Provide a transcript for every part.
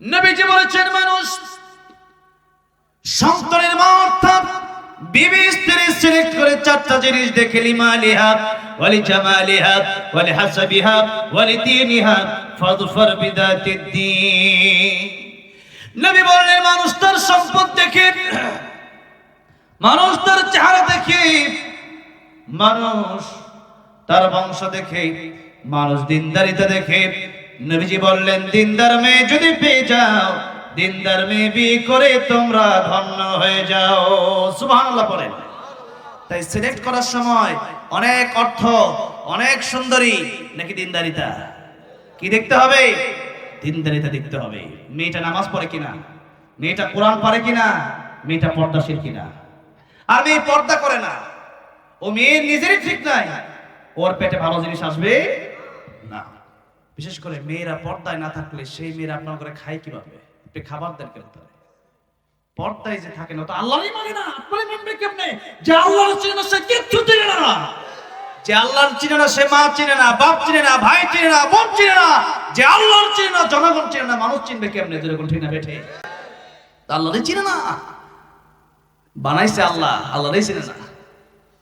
নবীজি বলেছেন, মানুষ সন্তানের মা অর্থাৎ বিবি, স্ত্রী সিলেক্ট করে চারটা জিনিস দেখে, লিমালিহা, ওয়ালি জামালিহা, ওয়ালি হাসাবিহা, ওয়ালি দীনিহা ফাদফার বিদাতিদ দ্বীন নবী বললেন, মানুষ তার সম্পদ দেখে, মানুষ তার চেহারা দেখে, মানুষ তার বংশ দেখে, মানুষ দিনদারিতা দেখে নবীজি বললেন, দিনদার মেয়ে যদি পেয়ে যাও, দিনদার মেয়ে বিয়ে করে তোমরা ধন্য হয়ে যাও। সুবহানাল্লাহ বলেন তাই সিলেক্ট করার সময় অনেক অর্থ, অনেক সুন্দরী নাকি দিনদারিতা? কি দেখতে হবে? দিনদারিতা দেখতে হবে। মেয়েটা নামাজ পড়ে কিনা? মেয়েটা কোরআন পারে কিনা? মেয়েটা পর্দাশীল কিনা? আর মেয়ে পর্দা করে না। ও মেয়ের নিজেরই ঠিক নাই। ওর পেটে ভালো জিনিস আসবে? বিশেষ করে মেয়েরা পর্দায় না থাকলে সেই মেয়েরা আপনার করে খায় কীভাবে? আপনি খাবার দেন কেন তারা পর্দায় যে থাকে না, তো আল্লাহই মানে না, আপনারই মানবে কেমনে? যে আল্লাহর চিনে না, সে কিচ্ছু চিনে না। যে আল্লাহর চিনে না, সে মা চিনে না, বাপ চিনে না, ভাই চিনে না, বোন চিনে না, যে আল্লাহর চিনে না, জনগণ চিনে না, মানুষ চিনবে কেমনে? যেরকম ঠিক না, বেঠে? আল্লাহরই চিনে না। বানাইছে আল্লাহ, আল্লাহরই চিনে না।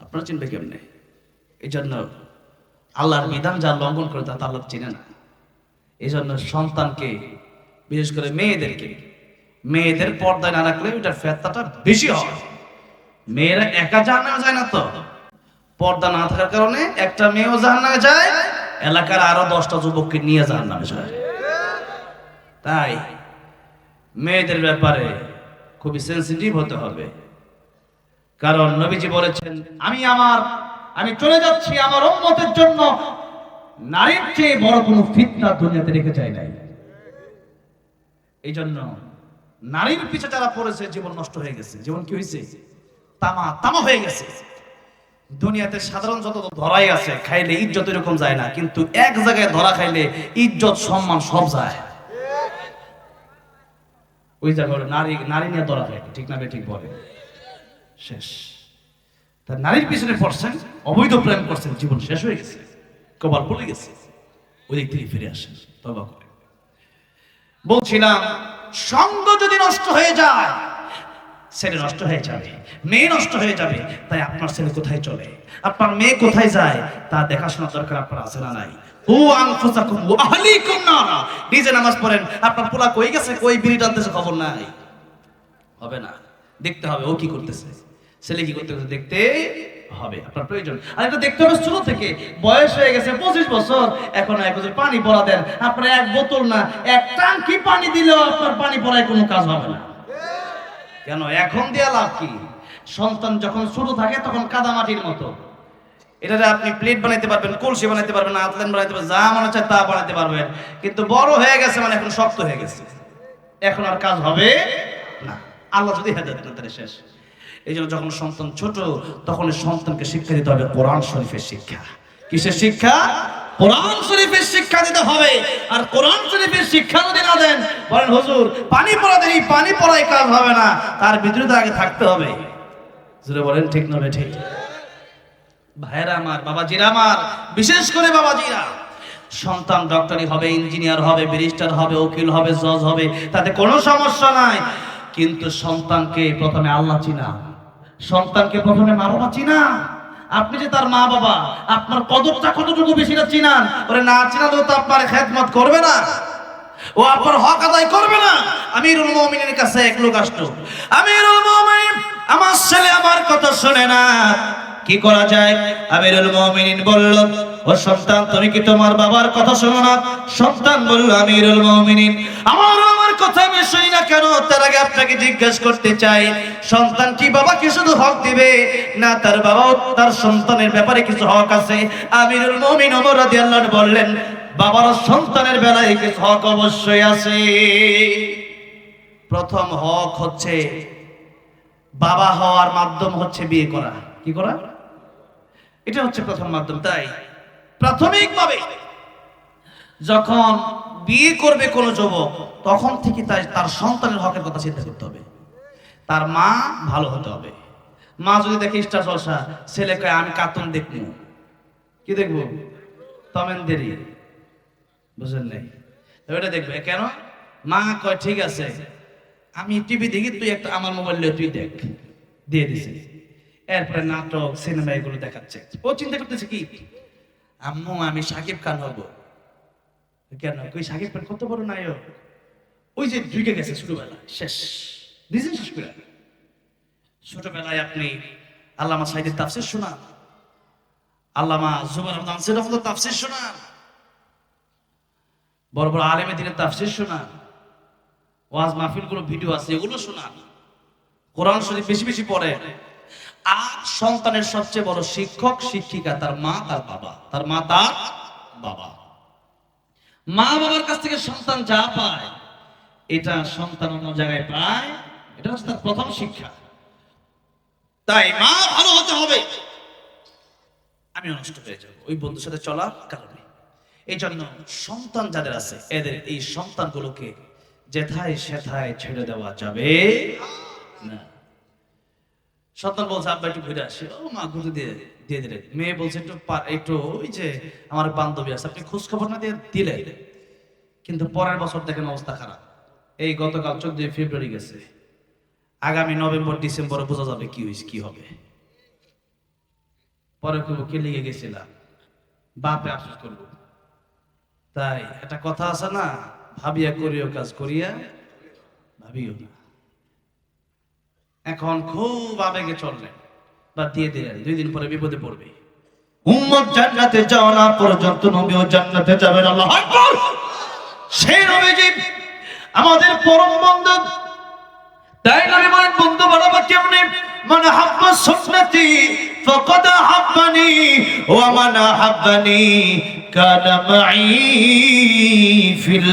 আপনারা চিনবে কেমনে? এই জন্য আল্লাহর বিধান যা লঙ্ঘন করে তা আল্লাহ চিনে না। এই জন্য সন্তানকে, বিশেষ করে মেয়েদেরকে, মেয়েদের পর্দায় না রাখলে ওটার ফেত্তাটা বেশি হয়। মেয়েরা একা জানা যায় না তো। পর্দা না থাকার কারণে একটা মেয়েও জাহান্নামে যায়। এলাকার আরও দশটা যুবককে নিয়ে জাহান্নামে যায়। তাই মেয়েদের ব্যাপারে খুবই সেন্সিটিভ হতে হবে। কারণ নবীজি বলেছেন, আমি আমার, আমি চলে যাচ্ছি আমার উম্মতের জন্য। নারীর চেয়ে বড় কোনো ফিতনা দুনিয়াতে রেখে যায় নাই। এই জন্য নারীর পিছে যারা পড়েছে, জীবন নষ্ট হয়ে গেছে। জীবন কি হয়েছে তামা তামা হয়ে গেছে। দুনিয়াতে সাধারণ যত ধরাই আছে, খাইলে ইজ্জত এরকম যায় না, কিন্তু এক জায়গায় ধরা খাইলে ইজ্জত, সম্মান সব যায়। ওই জায়গায় নারী নারী নিয়ে ধরা খায়। ঠিক না ঠিক বলে। শেষ। তার নারীর পিছনে পড়ছেন, অবৈধ প্রেম করছেন, জীবন শেষ হয়ে গেছে। কপাল পড়ে গেছে। ওই দিক থেকে ফিরে আসেন তবা করে বলছিলাম, সঙ্গ যদি নষ্ট হয়ে যায়, ছেলে নষ্ট হয়ে যাবে, মেয়ে নষ্ট হয়ে যাবে, তাই আপনার ছেলে কোথায় চলে? আপনার মেয়ে কোথায় যায়, তা দেখাশোনা দরকার আপনার আছে না নাই। নিজে নামাজ পড়েন, আপনার পোলা কই গেছে, কই বিড়ি টানতেছে খবর নাই। হবে না, দেখতে হবে, ও কি করতেছে? ছেলে কি করতেছে? দেখতে হবে, আপনার প্রয়োজন। আর এটা দেখতে হবে ছোট থেকে বয়স হয়ে গেছে, পঁচিশ বছর। এখন এক বছর পানি পড়া দেন। আপনার এক বোতল না, এক টাঙ্কি পানি দিলেও আপনার পানি পড়ায় কোনো কাজ হবে না। কেন? এখন দেয়া লাভ কি? সন্তান যখন ছোট থাকে, তখন কাদা মাটির মতো। এটাতে আপনি প্লেট বানাইতে পারবেন, কলসি বানাইতে পারবেন, আতলেন বানাইতে পারবেন, যা মনে চায় তা বানাইতে পারবেন। কিন্তু বড় হয়ে গেছে মানে এখন শক্ত হয়ে গেছে। এখন আর কাজ হবে না। আল্লাহ যদি হেদায়ত না তাহলে শেষ। এই জন্য যখন সন্তান ছোট, তখন সন্তানকে শিক্ষা দিতে হবে কোরআন শরীফের শিক্ষা। কিসের শিক্ষা? কোরআন শরীফের শিক্ষা দিতে হবে। আর কোরআন শরীফের শিক্ষা যদি না দেন, বলেন, হুজুর, পানি পড়া দেন পানি পড়াই কাজ হবে না। তার ভিতরে আগে থাকতে হবে। জুড়ে বলেন, ঠিক না ঠিক ভাইরা আমার, বাবাজিরা আমার, বিশেষ করে বাবাজিরা। সন্তান ডক্টরি হবে ইঞ্জিনিয়ার হবে ব্যারিস্টার হবে, উকিল হবে জজ হবে, তাতে কোনো সমস্যা নাই। কিন্তু সন্তানকে প্রথমে আল্লাহ চিনা। সন্তানকে প্রথমে মা বাবা চিনা আপনি যে তার মা বাবা, আপনার কদরটা কতটুকু বেশি না চিনান? ওরে না চিনালেও তো আপনার খেদমত করবে না। ও আপনার হক আদায় করবে না। আমিরুল মুমিনের কাছে এক লোক আসতো আমিরুল মুমিন, আমার ছেলে আমার কথা শোনে না। কি করা যায়? আমিরুল মুমিনিন বলল, ও সন্তান, তুমি কি তোমার বাবার কথা শোনো না? সন্তান বলল, আমিরুল মুমিনিন আমার কথা না কেন? তার আগে আপনাকে করতে চাই, সন্তান কি শুধু হক দিবে? না, তার তার সন্তানের ব্যাপারে কিছু হক আছে। আমিরুল মুমিন ওমর বললেন বাবার সন্তানের বেলায় কিছু হক অবশ্যই আছে। প্রথম হক হচ্ছে, বাবা হওয়ার মাধ্যম হচ্ছে বিয়ে করা। কি করা? এটা হচ্ছে প্রথম মাধ্যম, তাই। প্রাথমিকভাবে, যখন বিয়ে করবে কোনো যুবক, তখন থেকে তাই তার সন্তানের হকের কথা চিন্তা করতে হবে। তার মা ভালো হতে হবে। মা যদি দেখে ইস্টার জলসা, ছেলে কয়, আমি কার্টুন দেখব। কি দেখব? টমেন দেরি। বুঝলেন নাই? ওটা দেখবে। কেন? মা কয়, ঠিক আছে, আমি টিভি দেখি, তুই একটা, আমার মোবাইল তুই দেখ। দিয়ে দিছে। এরপরে নাটক, সিনেমা এগুলো দেখাচ্ছে। ও চিন্তা করতেছে কি? আম্মু, আমি সাকিব খান হব। কেন কই, সাকিব খান কত বড় নায়ক। ওই যে ঢুকে গেছে ছোটবেলা শেষ। নিজে শেষ করে। ছোটবেলায় আপনি আল্লামা সাইদের তাফসির শোনান। আল্লামা আনসির তাফসির শোনান। বড় বড় আলেমে তাফসির শোনান। ওয়াজ মাহফিলগুলো ভিডিও আছে, এগুলো শোনান। কোরআন শরীফ বেশি বেশি পড়ে আর সন্তানের সবচেয়ে বড় শিক্ষক, শিক্ষিকা তার মা, তার বাবা। তার মা, তার বাবা। মা বাবার কাছ থেকে সন্তান যা পায়, এটা সন্তান অন্য জায়গায় পায়, এটা হচ্ছে তার প্রথম শিক্ষা। তাই মা ভালো হতে হবে। আমি নষ্ট হয়ে যাব। ওই বন্ধুর সাথে চলার কারণে। এই জন্য সন্তান যাদের আছে, এদের এই সন্তানগুলোকে যেথায় সেথায় ছেড়ে দেওয়া যাবে না। সন্তান বলছে, আব্বা, একটু ঘুরে আসি। ও মা, ঘুরে দিয়ে দিয়ে দিলে। মেয়ে বলছে, একটু একটু ওই যে আমার বান্ধবী আছে, আপনি খোঁজ খবর না দিয়ে দিলে? কিন্তু পরের বছর দেখেন অবস্থা খারাপ। এই গতকাল চোদ্দই ফেব্রুয়ারি গেছে। আগামী নভেম্বর, ডিসেম্বরে বোঝা যাবে কি হয়েছে কি হবে। পরে কেউ কে লিগে গেছিলাম বাপে আফসোস করব। তাই, একটা কথা আছে না, ভাবিয়া করিও, কাজ করিয়া ভাবিও না। এখন খুব আবেগে চললেন। বা দিয়ে দিলেন দুই দিন পরে বিপদে পড়বে। উম্মত জান্নাতে যাওয়া না পর্যন্ত নবীও জান্নাতে যাবেন, আল্লাহ আকবার। সেই নবীজি আমাদের পরম বন্ধু। তাই নবী বলেন, বন্ধু বাড়াবো কেমনে? মানে হাব্বা সুন্নতি হাব্বানি, ওয়া মান হাব্বানি, কানা মাই ফিল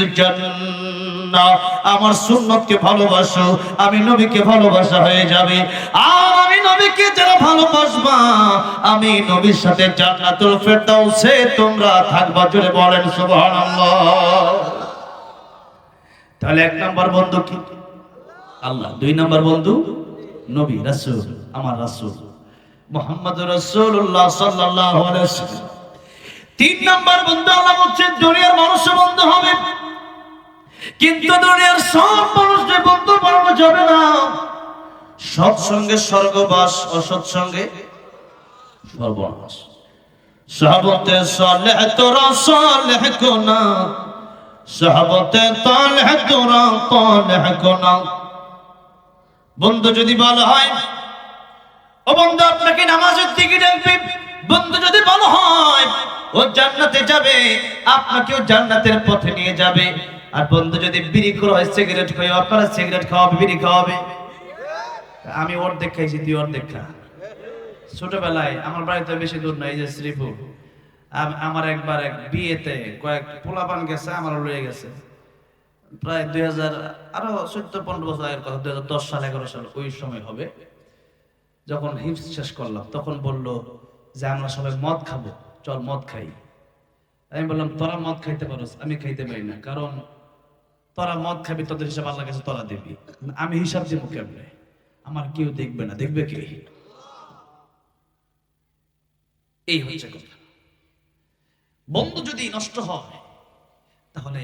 জান্নাহ আমার সুন্নতকে ভালোবাসো, আমি নবীকে ভালোবাসা হয়ে যাবে। আর আমি নবীকে যারা ভালোবাসবা, আমি নবীর সাথে জান্নাতুল ফেরদাউসে তোমরা থাকবা জুড়ে বলেন সুবহানাল্লাহ। তাহলে এক নম্বর বন্ধু কি? আল্লাহ। দুই নম্বর বন্ধু, নবী, রাসূল, আমার রাসূল। মোহাম্মদ রাসূলুল্লাহ সাল্লাল্লাহু আলাইহি ওয়াসাল্লাম। তিন নম্বর বন্ধু, আল্লাহ বলছেন দুনিয়ার মানুষ বন্ধু হবে। কিন্তু দুনিয়ার সব মানুষকে বন্ধু বানানো যাবে না। সৎসঙ্গে স্বর্গবাস অসৎসঙ্গে সর্বনাশ সাহাবতে সালেহ তোরা, সালেহ কোনা সাহাবতে তালেহ তোরা, তালেহ কোনা বন্ধু যদি বলা হয়, ও বন্ধু, আপনাকে নামাজের দিকে ডাকবে বন্ধু যদি বলা হয়, ও জান্নাতে যাবে, আপনাকেও জান্নাতের পথে নিয়ে যাবে। আর বন্ধু, যদি বিড়ি হয় সিগারেট খাই আপনারা সিগারেট খাওয়াবে, বিড়ি খাওয়াবে? আমি অর্ধেক খাইছি, তুই অর্ধেক খা। ছোটবেলায়, আমার বাড়িতে বেশি দূর নাই যে শ্রীপুর। আমার একবার এক বিয়েতে কয়েক পোলা পোলাপান গেছে আমার লয়ে গেছে। প্রায় দুই হাজার, আরও চোদ্দ, পনেরো বছর আগের কথা, দুই হাজার দশ সাল, এগারো সাল, ওই সময় হবে। যখন হিমস শেষ করলাম, তখন বলল যে, আমরা সবাই মদ খাব, চল মদ খাই। আমি বললাম, তোরা মদ খাইতে পারোস, আমি খাইতে পারি না। কারণ তোরা মদ খাবি, তোদের হিসাব আল্লাহ কাছে তোরা দিবি। আমি হিসাব দিব কেমনে? আমার কেউ দেখবে না। দেখবে কে? এই হচ্ছে কথা। বন্ধু যদি নষ্ট হয়, তাহলে